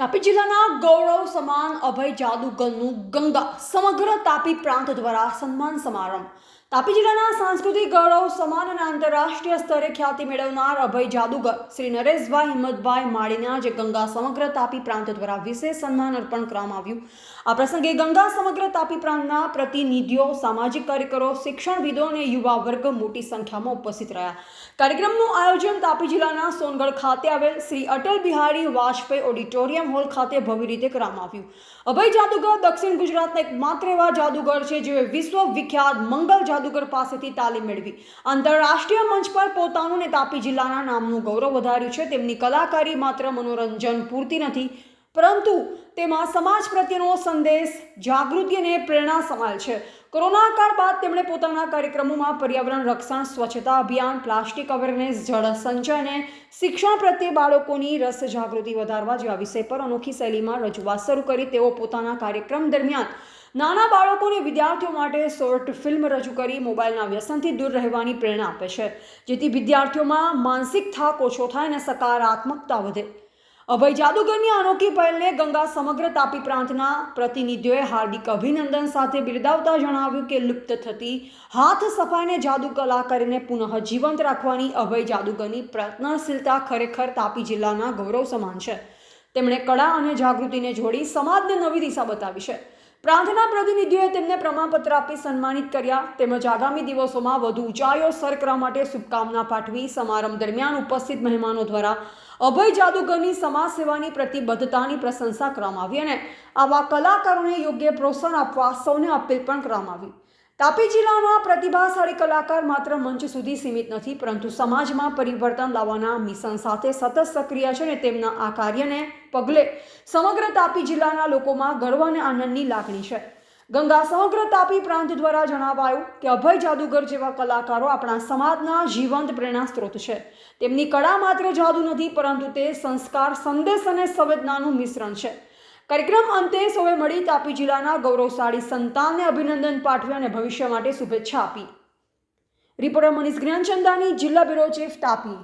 તાપી જિલ્લાના ગૌરવ સમાન અભય જાદુગરનું ગંગા સમગ્ર તાપી પ્રાંત દ્વારા સન્માન સમારંભ. તાપી જિલ્લાના સાંસ્કૃતિક ગૌરવ સમાન અને આંતરરાષ્ટ્રીય સ્તરે ખ્યાતિ મેળવનાર અભય જાદુગર, શ્રી નરેશભાઈ હિંમતભાઈ માળીના જે ગંગા સમગ્ર તાપી પ્રાંત દ્વારા વિશેષ સન્માન અર્પણ કરવામાં આવ્યું. આ પ્રસંગે ગંગા સમગ્ર તાપી પ્રાંતના પ્રતિનિધિઓ, સામાજિક કાર્યકરો, શિક્ષણવિદો અને યુવા વર્ગ મોટી સંખ્યામાં ઉપસ્થિત રહ્યા. કાર્યક્રમનું આયોજન તાપી જિલ્લાના સોનગઢ ખાતે આવેલ શ્રી અટલ બિહારી વાજપેયી ઓડિટોરિયમ હોલ ખાતે ભવ્ય રીતે કરવામાં આવ્યું. અભય જાદુગર દક્ષિણ ગુજરાતના એક માત્ર એવા જાદુગર છે જે વિશ્વ વિખ્યાત મંગલ જાદુગર પાસેથી તાલીમ મેળવી. આંતરરાષ્ટ્રીય મંચ પર પોતાનું ને તાપી જિલ્લાના નામનું ગૌરવ વધાર્યું છે. તેમની કલાકારી માત્ર મનોરંજન પૂરતી નથી પરંતુ તેમાં સમાજ પ્રત્યેનો સંદેશ, જાગૃતિ અને પ્રેરણા સમાયેલ છે. કોરોના કાળ બાદ તેમણે પોતાના કાર્યક્રમોમાં પર્યાવરણ રક્ષણ, સ્વચ્છતા અભિયાન, પ્લાસ્ટિક અવેરનેસ, જળ સંચય અને શિક્ષણ પ્રત્યે બાળકોની રસ જાગૃતિ વધારવા જેવા વિષય પર અનોખી શૈલીમાં રજૂઆત શરૂ કરી. તેઓ પોતાના કાર્યક્રમ દરમિયાન નાના બાળકો અને વિદ્યાર્થીઓ માટે શોર્ટ ફિલ્મ રજૂ કરી, મોબાઈલના વ્યસનથી દૂર રહેવાની પ્રેરણા આપે છે, જેથી વિદ્યાર્થીઓમાં માનસિક થાક ઓછો થાય અને સકારાત્મકતા વધે. અભય જાદુગરની અનોખી પહેલને ગંગા સમગ્ર તાપી પ્રાંતના પ્રતિનિધિઓએ હાર્દિક અભિનંદન સાથે બિરદાવતા જણાવ્યું કે લુપ્ત થતી હાથ સફાઈને જાદુ કલા કરીને પુનઃ જીવંત રાખવાની અભય જાદુગરની પ્રયત્નશીલતા ખરેખર તાપી જિલ્લાના ગૌરવ સમાન છે. તેમણે કળા અને જાગૃતિને જોડી સમાજને નવી દિશા બતાવી છે. પ્રાંતના પ્રતિનિધિઓએ તેમને પ્રમાણપત્ર આપી સન્માનિત કર્યા તેમજ આગામી દિવસોમાં વધુ ઊંચાઈઓ સર કરવા માટે શુભકામના પાઠવી સમારંભ દરમિયાન ઉપસ્થિત મહેમાનો દ્વારા અભય જાદુગરની સમાજ સેવાની પ્રતિબદ્ધતાની પ્રશંસા કરવામાં આવી અને આવા કલાકારોને યોગ્ય પ્રોત્સાહન આપવા સૌને અપીલ પણ કરવામાં આવી. તાપી જિલ્લાના પ્રતિભાશાળી કલાકાર માત્ર મંચ સુધી સીમિત નથી, પરંતુ સમાજમાં પરિવર્તન લાવવાના મિશન સાથે સતત સક્રિય છે અને તેમના આ કાર્યને પગલે સમગ્ર તાપી જિલ્લાના લોકોમાં ગર્વ અને આનંદની લાગણી છે. ગંગા સમગ્ર તાપી પ્રાંત દ્વારા જણાવાયું કે અભય જાદુગર જેવા કલાકારો આપણા સમાજના જીવંત પ્રેરણા સ્ત્રોત છે. તેમની કળા માત્ર જાદુ નથી, પરંતુ તે સંસ્કાર, સંદેશ અને સંવેદનાનું મિશ્રણ છે. કાર્યક્રમ અંતે સૌએ મળી તાપી જિલ્લાના ગૌરવશાળી સંતાનને અભિનંદન પાઠવી અને ભવિષ્ય માટે શુભેચ્છા આપી. રિપોર્ટર મનીષ જ્ઞાનચંદાની જિલ્લા બ્યુરો ચીફ તાપી.